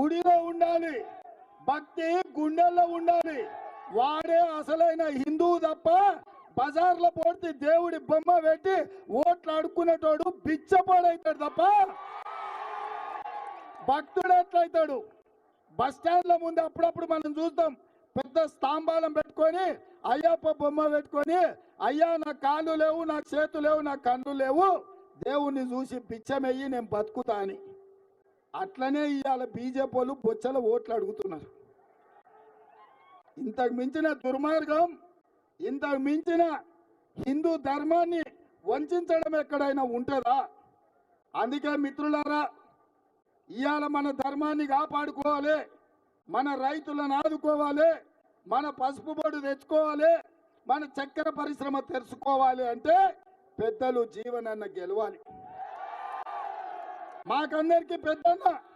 గుడిలో ఉండాలి. భక్తి గుండెల్లో ఉండాలి. వాడే అసలైన హిందువు తప్ప బజార్లో పోతే దేవుడి బొమ్మ పెట్టి ఓట్లు అడుక్కునేటోడు బిచ్చపోడైతాడు తప్ప భక్తుడు ఎట్లయితాడు? బస్ స్టాండ్ల ముందు అప్పుడప్పుడు మనం చూస్తాం. పెద్ద స్తంభాలం పెట్టుకొని అయ్యప్ప బొమ్మ పెట్టుకొని అయ్యా నా కాళ్ళు లేవు నా చేతులు లేవు నా కళ్ళు లేవు. దేవుణ్ణి చూసి పిచ్చమెయ్యి నేను బతుకుతా అని అట్లనే ఇవాళ బీజేపీ వాళ్ళు బొచ్చల ఓట్లు అడుగుతున్నారు. ఇంతకు మించిన దుర్మార్గం ఇంతకు మించిన హిందూ ధర్మాన్ని వంచడం ఎక్కడైనా ఉంటుందా? అందుకే మిత్రులారా ఇవాళ మన ధర్మాన్ని కాపాడుకోవాలి మన రైతులను ఆదుకోవాలి మన పసుపు బొడు తెచ్చుకోవాలి మన చక్కెర పరిశ్రమ తెరుచుకోవాలి అంటే పెద్దలు జీవనన్న గెలవాలి. మాకందరికి పెద్దన్న.